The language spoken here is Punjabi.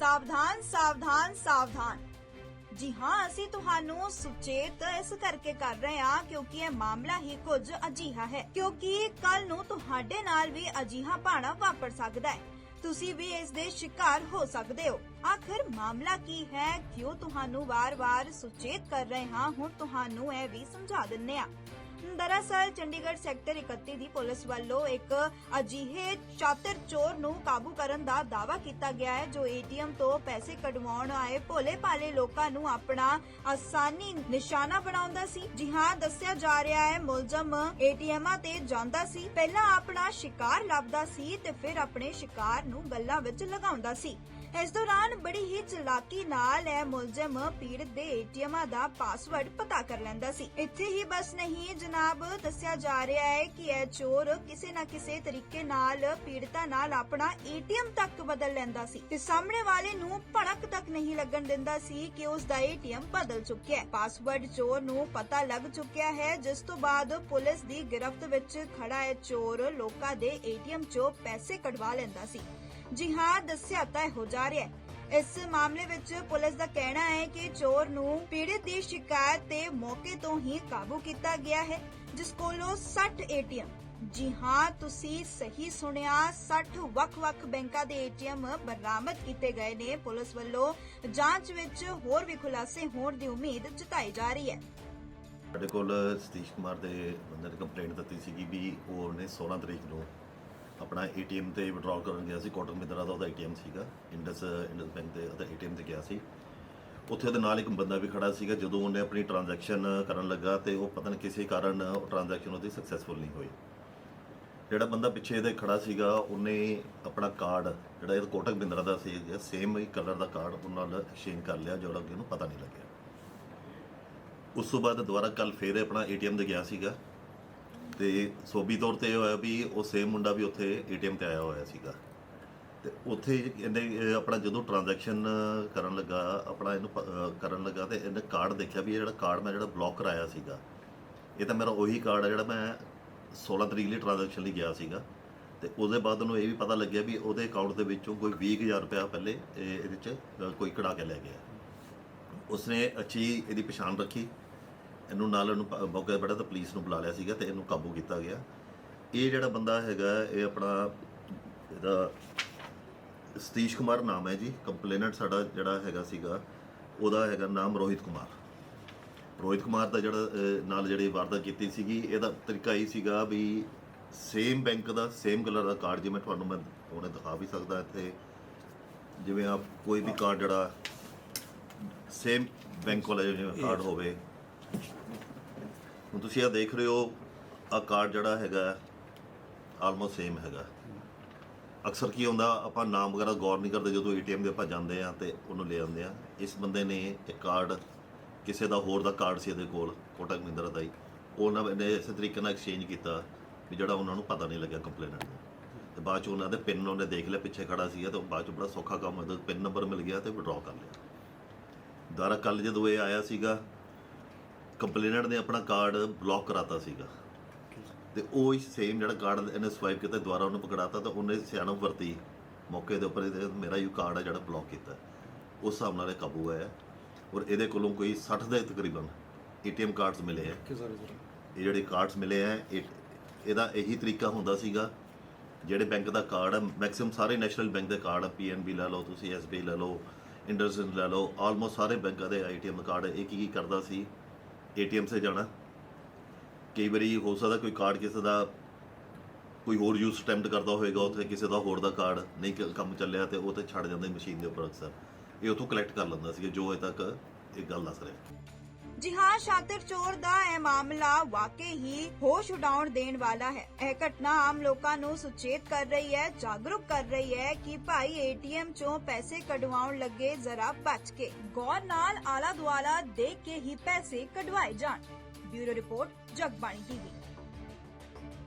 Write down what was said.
ਸਾਵਧਾਨ ਸਾਵਧਾਨ ਸਾਵਧਾਨ। ਜੀ ਹਾਂ, ਅਸੀਂ ਤੁਹਾਨੂੰ ਸੁਚੇਤ ਇਸ ਕਰਕੇ ਕਰ ਰਹੇ ਹਾਂ ਕਿਉਂਕਿ ਇਹ ਮਾਮਲਾ ਹੀ ਕੁਝ ਅਜੀਹਾ ਹੈ। ਕਿਉਂਕਿ ਕੱਲ ਨੂੰ ਤੁਹਾਡੇ ਨਾਲ ਵੀ ਅਜੀਹਾ ਭਾਣਾ ਵਾਪਰ ਸਕਦਾ ਹੈ। ਤੁਸੀਂ ਵੀ ਇਸ ਦੇ ਸ਼ਿਕਾਰ ਹੋ ਸਕਦੇ ਹੋ। ਆਖਰ ਮਾਮਲਾ ਕੀ ਹੈ? ਕਿਉਂ ਤੁਹਾਨੂੰ ਵਾਰ-ਵਾਰ ਸੁਚੇਤ ਕਰ ਰਹੇ ਹਾਂ? ਹੁਣ ਤੁਹਾਨੂੰ ਇਹ ਵੀ ਸਮਝਾ ਦਿੰਨੇ ਆ ਦਰਅਸਲ ਚੰਡੀਗੜ੍ਹ ਸੈਕਟਰ 31 ਦੀ ਪੁਲਿਸ ਵੱਲੋਂ ਇੱਕ ਅਜਿਹੇ ਚਾਤਰ ਚੋਰ ਨੂੰ ਕਾਬੂ ਕਰਨ ਦਾ ਦਾਵਾ ਕੀਤਾ ਗਿਆ ਹੈ, ਜੋ ਏਟੀਐਮ ਤੋਂ ਪੈਸੇ ਕਢਵਾਉਣ ਆਏ ਭੋਲੇ ਭਾਲੇ ਲੋਕਾਂ ਨੂੰ ਆਪਣਾ ਆਸਾਨੀ ਨਿਸ਼ਾਨਾ ਬਣਾਉਂਦਾ ਸੀ। ਜੀ ਹਾਂ, ਦੱਸਿਆ ਜਾ ਰਿਹਾ ਹੈ, ਮੁਲਜ਼ਮ ਏਟੀਐਮਾਂ ਤੇ ਜਾਂਦਾ ਸੀ, ਪਹਿਲਾਂ ਆਪਣਾ ਸ਼ਿਕਾਰ ਲੱਭਦਾ ਸੀ ਤੇ ਫਿਰ ਆਪਣੇ ਸ਼ਿਕਾਰ ਨੂੰ ਗੱਲਾਂ ਵਿੱਚ ਲਗਾਉਂਦਾ ਸੀ। ਇਸ ਦੌਰਾਨ ਬੜੀ ਹੀ ਚਲਾਕੀ ਨਾਲ ਇਹ ਮੁਲਜ਼ਮ ਪੀੜਤ ਦੇ ਏਟੀਐਮਾਂ ਦਾ ਪਾਸਵਰਡ ਪਤਾ ਕਰ ਲੈਂਦਾ ਸੀ। ਇੱਥੇ ਹੀ ਬਸ ਨਹੀਂ, ਜਨਾਬ, ਦੱਸਿਆ ਜਾ ਰਿਹਾ ਹੈ ਕਿ ਇਹ ਚੋਰ ਕਿਸੇ ਨਾ ਕਿਸੇ ਤਰੀਕੇ ਨਾਲ ਪੀੜਤਾ ਨਾਲ ਆਪਣਾ ਏਟੀਐਮ ਤੱਕ ਬਦਲ ਲੈਂਦਾ ਸੀ। ਤੇ ਸਾਹਮਣੇ ਵਾਲੇ ਨੂੰ ਭੜਕ ਤੱਕ ਨਹੀਂ ਲੱਗਣ ਦਿੰਦਾ ਸੀ ਕਿ ਉਸ ਦਾ ਏਟੀਐਮ ਬਦਲ ਚੁੱਕਿਆ ਹੈ। ਪਾਸਵਰਡ ਚੋਰ ਨੂੰ ਪਤਾ ਲੱਗ ਚੁੱਕਿਆ ਹੈ, ਜਿਸ ਤੋਂ ਬਾਅਦ ਪੁਲਿਸ ਦੀ ਗ੍ਰਿਫ਼ਤ ਵਿੱਚ ਖੜਾ ਇਹ ਚੋਰ ਲੋਕਾਂ ਦੇ ਏਟੀਐਮ ਚੋਂ ਪੈਸੇ ਕਢਵਾ ਲੈਂਦਾ ਸੀ। ਜੀ ਹਾਂ, ਦੱਸਿਆ ਤਾਂ ਹੋ ਜਾ ਰਿਹਾ ਹੈ। ਇਸ ਮਾਮਲੇ ਵਿੱਚ ਪੁਲਿਸ ਦਾ ਕਹਿਣਾ ਹੈ ਕਿ ਚੋਰ ਨੂੰ ਪੀੜਤ ਦੀ ਸ਼ਿਕਾਇਤ ਤੇ ਮੌਕੇ ਤੋਂ ਹੀ ਕਾਬੂ ਕੀਤਾ ਗਿਆ ਹੈ, ਜਿਸ ਕੋਲੋਂ 60 ਏਟੀਐਮ। ਜੀ ਹਾਂ, ਤੁਸੀਂ ਸਹੀ ਸੁਣਿਆ 60 ਵੱਖ-ਵੱਖ ਬੈਂਕਾਂ ਦੇ ਏਟੀਐਮ ਬਰਾਮਦ ਕੀਤੇ ਗਏ ਨੇ। ਪੁਲਿਸ ਵੱਲੋਂ ਜਾਂਚ ਵਿੱਚ ਹੋਰ ਵੀ ਖੁਲਾਸੇ ਹੋਣ ਦੀ ਉਮੀਦ ਜਤਾਈ ਜਾ ਰਹੀ ਹੈ। ਸਾਡੇ ਕੋਲ ਸਤੀਸ਼ ਕੁਮਾਰ ਦੇ ਬੰਦੇ ਨੇ ਕੰਪਲੇਂਟ ਦਿੱਤੀ ਸੀਗੀ ਵੀ ਉਹਨੇ 16 ਤਰੀਕ ਨੂੰ ਆਪਣਾ ਏਟੀਐਮ ਤੇ ਵਿਡਰਾਅ ਕਰਨ ਗਿਆ ਸੀ ਕੋਟਕ ਮਹਿੰਦਰਾ ਦਾ ਉਹਦਾ ਏਟੀਐਮ ਸੀਗਾ ਇੰਡਸ ਇੰਡਸ ਬੈਂਕ ਦੇ ਉਹਦਾ ਏਟੀਐਮ ਤੇ ਗਿਆ ਸੀ। ਉੱਥੇ ਉਹਦੇ ਨਾਲ ਇੱਕ ਬੰਦਾ ਵੀ ਖੜਾ ਸੀਗਾ, ਜਦੋਂ ਉਹਨੇ ਆਪਣੀ ਟ੍ਰਾਂਜੈਕਸ਼ਨ ਕਰਨ ਲੱਗਾ ਤੇ ਉਹ ਪਤਾ ਨਹੀਂ ਕਿਸੇ ਕਾਰਨ ਉਹ ਟ੍ਰਾਂਜੈਕਸ਼ਨ ਉਹਦੀ ਸਕਸੈਸਫੁਲ ਨਹੀਂ ਹੋਈ। ਜਿਹੜਾ ਬੰਦਾ ਪਿੱਛੇ ਇਹਦੇ ਖੜਾ ਸੀਗਾ, ਉਹਨੇ ਆਪਣਾ ਕਾਰਡ ਜਿਹੜਾ ਇਹ ਕੋਟਕ ਬਿੰਦਰਾ ਦਾ ਸੀ ਸੇਮ ਹੀ ਕਲਰ ਦਾ ਕਾਰਡ ਉਹਨਾਂ ਨਾਲ ਐਕਸਚੇਂਜ ਕਰ ਲਿਆ, ਜਿਹੜਾ ਕਿ ਉਹਨੂੰ ਪਤਾ ਨਹੀਂ ਲੱਗਿਆ। ਉਸ ਤੋਂ ਬਾਅਦ ਦੁਬਾਰਾ ਕੱਲ ਫੇਰ ਆਪਣਾ ਏਟੀਐਮ ਤੇ ਗਿਆ ਸੀਗਾ। ਤੇ ਸੋਬੀ ਤੌਰ ਤੇ ਇਹ ਹੋਇਆ ਵੀ ਉਹ ਸੇਮ ਮੁੰਡਾ ਵੀ ਉੱਥੇ ਏਟੀਐਮ ਤੇ ਆਇਆ ਹੋਇਆ ਸੀਗਾ। ਤੇ ਉੱਥੇ ਇਹਨੇ ਇਹ ਆਪਣਾ ਜਦੋਂ ਟ੍ਰਾਂਜੈਕਸ਼ਨ ਕਰਨ ਲੱਗਾ ਆਪਣਾ ਇਹਨੂੰ ਪ- ਕਰਨ ਲੱਗਾ ਤੇ ਇਹਨੇ ਕਾਰਡ ਦੇਖਿਆ ਵੀ ਇਹ ਜਿਹੜਾ ਕਾਰਡ ਮੈਂ ਜਿਹੜਾ ਬਲੌਕ ਕਰਾਇਆ ਸੀਗਾ ਇਹ ਤਾਂ ਮੇਰਾ ਉਹੀ ਕਾਰਡ ਹੈ ਜਿਹੜਾ ਮੈਂ 16 ਤਰੀਕ ਲਈ ਟ੍ਰਾਂਜੈਕਸ਼ਨ ਲਈ ਗਿਆ ਸੀਗਾ। ਤੇ ਉਹਦੇ ਬਾਅਦ ਉਹਨੂੰ ਇਹ ਵੀ ਪਤਾ ਲੱਗਿਆ ਵੀ ਉਹਦੇ ਅਕਾਊਂਟ ਦੇ ਵਿੱਚੋਂ ਕੋਈ 20000 ਰੁਪਇਆ ਪਹਿਲੇ ਇਹ- ਇਹਦੇ ਚ ਅਹ, ਕੋਈ ਕਢਾ ਕੇ ਲੈ ਗਿਆ। ਉਸਨੇ ਅੱਛੀ ਇਹਦੀ ਪਛਾਣ ਰੱਖੀ। ਇਹਨੂੰ ਨਾਲ ਇਹਨੂੰ ਪ- ਮੌਕੇ ਤੇ ਬੜਾ ਤਾਂ ਪੁਲਿਸ ਨੂੰ ਬੁਲਾ ਲਿਆ ਸੀਗਾ ਤੇ ਇਹਨੂੰ ਕਾਬੂ ਕੀਤਾ ਗਿਆ। ਇਹ ਜਿਹੜਾ ਬੰਦਾ ਹੈਗਾ ਇਹ ਆਪਣਾ ਇਹਦਾ ਸਤੀਸ਼ ਕੁਮਾਰ ਨਾਮ ਹੈ ਜੀ ਕੰਪਲੇਨੈਂਟ ਸਾਡਾ ਜਿਹੜਾ ਹੈਗਾ ਸੀਗਾ ਉਹਦਾ ਹੈਗਾ ਨਾਮ ਰੋਹਿਤ ਕੁਮਾਰ। ਰੋਹਿਤ ਕੁਮਾਰ ਦਾ ਜਿਹੜਾ ਅਹ, ਨਾਲ ਜਿਹੜੀ ਵਾਰਦਾਤ ਕੀਤੀ ਸੀਗੀ ਇਹਦਾ ਤਰੀਕਾ ਇਹ ਸੀਗਾ ਵੀ ਸੇਮ ਬੈਂਕ ਦਾ ਸੇਮ ਕਲਰ ਦਾ ਕਾਰਡ ਜਿਵੇਂ ਤੁਹਾਨੂੰ ਮੈਂ ਉਹਨੇ ਦਿਖਾ ਵੀ ਸਕਦਾ ਇੱਥੇ ਜਿਵੇਂ ਆਪ ਕੋਈ ਵੀ ਕਾਰਡ ਜਿਹੜਾ ਸੇਮ ਬੈਂਕ ਵਾਲਾ ਜਿਵੇਂ ਕਾਰਡ ਹੋਵੇ ਹੁਣ ਤੁਸੀਂ ਆ ਦੇਖ ਰਹੇ ਹੋ ਆ ਕਾਰਡ ਜਿਹੜਾ ਹੈਗਾ ਆਲਮੋਸਟ ਸੇਮ ਹੈਗਾ। ਅਕਸਰ ਕੀ ਹੁੰਦਾ, ਆਪਾਂ ਨਾਮ ਵਗੈਰਾ ਗੌਰ ਨਹੀਂ ਕਰਦੇ, ਜਦੋਂ ਏਟੀਐਮ ਦੇ ਆਪਾਂ ਜਾਂਦੇ ਆ ਤੇ ਉਹਨੂੰ ਲੈ ਆਉਂਦੇ ਆ ਇਸ ਬੰਦੇ ਨੇ ਇਹ ਕਾਰਡ ਕਿਸੇ ਦਾ ਹੋਰ ਦਾ ਕਾਰਡ ਸੀ ਇਹਦੇ ਕੋਲ, ਕੋਟਕ ਮਹਿੰਦਰਾ ਦਾ ਹੀ। ਉਹਨਾਂ ਨੇ ਇਸੇ ਤਰੀਕੇ ਨਾਲ ਐਕਸਚੇਂਜ ਕੀਤਾ ਵੀ ਜਿਹੜਾ ਉਹਨਾਂ ਨੂੰ ਪਤਾ ਨਹੀਂ ਲੱਗਿਆ ਕੰਪਲੇਨੈਂਟ ਨੂੰ। ਤੇ ਬਾਅਦ ਚ ਉਹਨਾਂ ਦੇ ਪਿੰਨ ਉਹਨੇ ਦੇਖ ਲਿਆ, ਪਿੱਛੇ ਖੜਾ ਸੀਗਾ ਤੇ ਉਹ ਬਾਅਦ ਚ ਬੜਾ ਸੌਖਾ ਕੰਮ ਹੋਇਆ ਪਿੰਨ ਨੰਬਰ ਮਿਲ ਗਿਆ ਤੇ ਵਿਡਰਾਅ ਕਰ ਲਿਆ। ਦੁਬਾਰਾ ਕੱਲ ਜਦੋਂ ਇਹ ਆਇਆ ਸੀਗਾ ਕੰਪਲੇਨੈਂਟ ਨੇ ਆਪਣਾ ਕਾਰਡ ਬਲੌਕ ਕਰਾਤਾ ਸੀਗਾ। ਤੇ ਉਹ ਹੀ ਸੇਮ ਜਿਹੜਾ ਕਾਰਡ ਇਹਨੇ ਸਵਾਈਪ ਕੀਤਾ ਦੁਬਾਰਾ ਉਹਨੂੰ ਪਕੜਾਤਾ ਤਾਂ ਉਹਨੇ ਸਿਆਣਪ ਵਰਤੀ। ਮੌਕੇ ਦੇ ਉੱਪਰ ਇਹਦੇ ਮੇਰਾ ਹੀ ਕਾਰਡ ਹੈ ਜਿਹੜਾ ਬਲੌਕ ਕੀਤਾ। ਉਸ ਹਿਸਾਬ ਨਾਲ ਇਹ ਕਾਬੂ ਆਇਆ ਔਰ ਇਹਦੇ ਕੋਲੋਂ ਕੋਈ 60 ਦੇ ਤਕਰੀਬਨ ਏਟੀਐਮ ਕਾਰਡਸ ਮਿਲੇ ਆ। ਕਿ ਸਾਰੇ ਸਰ ਇਹ ਜਿਹੜੇ ਕਾਰਡਸ ਮਿਲੇ ਆ ਇਹ ਇਹਦਾ ਇਹੀ ਤਰੀਕਾ ਹੁੰਦਾ ਸੀਗਾ। ਜਿਹੜੇ ਬੈਂਕ ਦਾ ਕਾਰਡ ਹੈ ਮੈਕਸਿਮਮ ਸਾਰੇ ਨੈਸ਼ਨਲ ਬੈਂਕ ਦੇ ਕਾਰਡ ਪੀਐਨਬੀ ਲੈ ਲਓ ਤੁਸੀਂ ਐਸਬੀਆਈ ਲੈ ਲਓ ਇੰਡਸਇੰਡ ਲੈ ਲਓ ਆਲਮੋਸਟ ਸਾਰੇ ਬੈਂਕਾਂ ਦੇ ਏਟੀਐਮ ਕਾਰਡ ਇਹ ਕੀ ਕੀ ਕਰਦਾ ਸੀ? ਏਟੀਐਮ 'ਤੇ ਜਾਣਾ। ਕਈ ਵਾਰੀ ਹੋ ਸਕਦਾ ਕੋਈ ਕਾਰਡ ਕਿਸੇ ਦਾ ਕੋਈ ਹੋਰ ਯੂਜ਼ ਅਟੈਂਪਟ ਕਰਦਾ ਹੋਵੇਗਾ ਉੱਥੇ ਕਿਸੇ ਦਾ ਹੋਰ ਦਾ ਕਾਰਡ ਨਹੀਂ ਕ- ਕੰਮ ਚੱਲਿਆ ਤੇ ਉਹ ਤੇ ਛੱਡ ਜਾਂਦਾ ਮਸ਼ੀਨ ਦੇ ਉੱਪਰ ਅਕਸਰ। ਇਹ ਉੱਥੋਂ ਕਲੈਕਟ ਕਰ ਲੈਂਦਾ ਸੀ, ਜੋ ਅਜੇ ਤੱਕ ਇਹ ਗੱਲ ਦੱਸ ਰਿਹਾ। ਜੀ ਹਾਂ, ਸ਼ਾਤਰ ਚੋਰ ਦਾ ਇਹ ਮਾਮਲਾ ਵਾਕਈ ਹੀ ਹੋਸ਼ ਉਡਾਉਣ ਦੇਣ ਵਾਲਾ ਹੈ। ਇਹ ਘਟਨਾ ਆਮ ਲੋਕਾਂ ਨੂੰ ਸੁਚੇਤ ਕਰ ਰਹੀ ਹੈ, ਜਾਗਰੂਕ ਕਰ ਰਹੀ ਹੈ ਕਿ ਭਾਈ ਏਟੀਐਮ ਚੋਂ ਪੈਸੇ ਕਢਵਾਉਣ ਲੱਗੇ ਜ਼ਰਾ ਬਚ ਕੇ। ਗੌਰ ਨਾਲ ਆਲਾ ਦੁਆਲਾ ਦੇਖ ਕੇ ਹੀ ਪੈਸੇ ਕਢਵਾਏ ਜਾਣ। Bureau report, Jagbani TV.